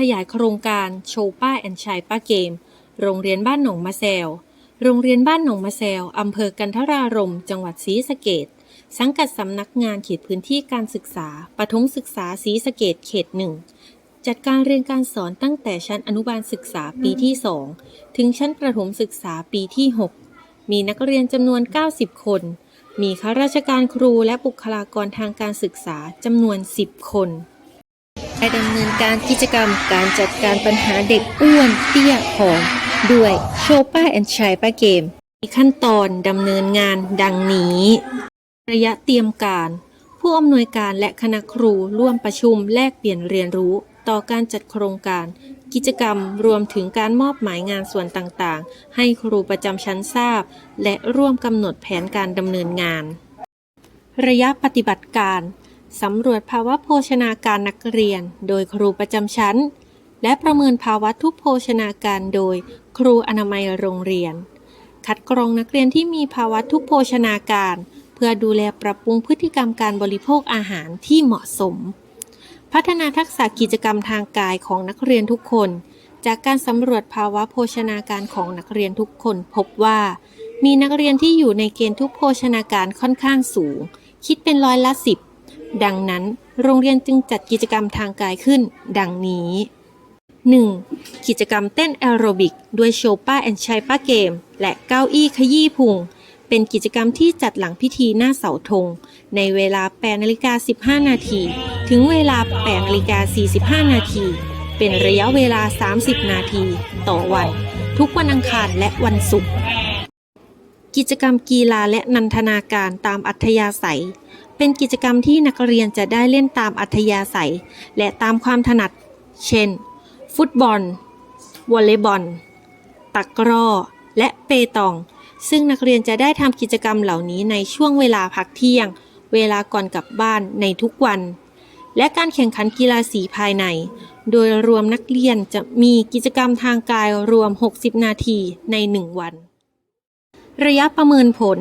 ขยายโครงการโชว์ป้าแอนชัยป้าเกม โรงเรียนบ้านหนองมะแซว โรงเรียนบ้านหนองมะแซว อำเภอกันทรารม จังหวัดศรีสะเกดสังกัดสำนักงานเขตพื้นที่การศึกษา ปฐมศึกษาศรีสะเกดเขตหนึ่ง จัดการเรียนการสอนตั้งแต่ชั้นอนุบาลศึกษาปีที่ 2 ถึงชั้นประถมศึกษาปีที่ 6 มีนักเรียนจำนวน 90 คน มีข้าราชการครูและบุคลากรทางการศึกษาจำนวน 10 คน ได้ดำเนินการกิจกรรมการจัดการปัญหาเด็กอ้วนเตี้ยผอมด้วยโชว์ป้าแอนชัยป้าเกม มีขั้นตอนดำเนินงานดังนี้ ระยะเตรียมการ ผู้อำนวยการและคณะครูร่วมประชุมแลกเปลี่ยนเรียนรู้ ต่อการจัดโครงการ กิจกรรมรวมถึงการมอบหมายงานส่วนต่างๆ ให้ครูประจำชั้นทราบ และร่วมกำหนดแผนการดำเนินงาน ระยะปฏิบัติการ สำรวจภาวะโภชนาการนักเรียน โดยครูประจำชั้น และประเมินภาวะทุพโภชนาการโดยครูอนามัยโรงเรียน คัดกรองนักเรียนที่มีภาวะทุพโภชนาการ เพื่อดูแลปรับปรุงพฤติกรรมการบริโภคอาหารที่เหมาะสม พัฒนาทักษะกิจกรรมทางกายของนักเรียนทุกคน จากการสำรวจภาวะโภชนาการของนักเรียนทุกคนพบว่า มีนักเรียนที่อยู่ในเกณฑ์ทุพโภชนาการค่อนข้างสูง คิดเป็นร้อยละสิบ ดังนั้น โรงเรียนจึงจัดกิจกรรมทางกายขึ้น ดังนี้ 1. กิจกรรมเต้นแอโรบิก ด้วยโชว์ป้าแอนชัยป้าเกม และเก้าอี้ขยี้พุง เป็นกิจกรรมที่จัดหลังพิธีหน้าเสาธง ในเวลา8นาฬิกา15 นาที ถึงเวลา8นาฬิกา45 นาที เป็นระยะเวลา 30 นาที ต่อวัน ทุกวันอังคารและวันศุกร์กิจกรรมกีฬาและนันทนาการตามอัธยาศัย เป็นกิจกรรมที่นักเรียนจะได้เล่นตามอัธยาศัย และตามความถนัด เช่น ฟุตบอล วอลเลย์บอลตักร้อ และเปตอง ซึ่งนักเรียนจะได้ทำกิจกรรมเหล่านี้ในช่วงเวลาพักเที่ยง เวลาก่อนกลับบ้านในทุกวัน และการแข่งขันกีฬาสีภายใน โดยรวมนักเรียนจะมีกิจกรรมทางกายรวม 60 นาทีใน 1 วัน ระยะประเมินผล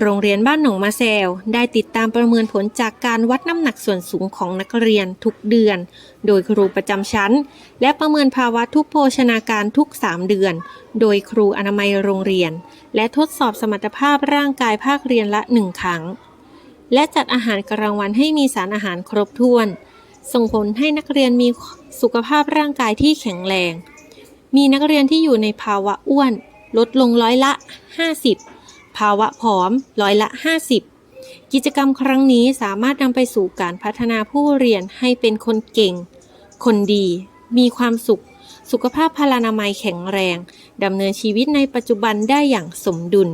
โรงเรียนบ้านหนองมะแซวได้ติดตามประเมินผลจากการวัดน้ำหนักส่วนสูงของนักเรียนทุกเดือน โดยครูประจำชั้น และประเมินภาวะทุพโภชนาการทุก 3 เดือน โดยครูอนามัยโรงเรียน และทดสอบสมรรถภาพร่างกายภาคเรียนละ1ครั้ง และจัดอาหารกลางวันให้มีสารอาหารครบถ้วน ส่งผลให้นักเรียนมีสุขภาพร่างกายที่แข็งแรง มีนักเรียนที่อยู่ในภาวะอ้วน ลดลงร้อยละ 50 ภาวะผอมร้อยละ 50 กิจกรรมครั้งนี้สามารถนำไปสู่การพัฒนาผู้เรียนให้เป็นคนเก่ง คนดี มีความสุข สุขภาพพลานามัยแข็งแรงดำเนินชีวิตในปัจจุบันได้อย่างสมดุล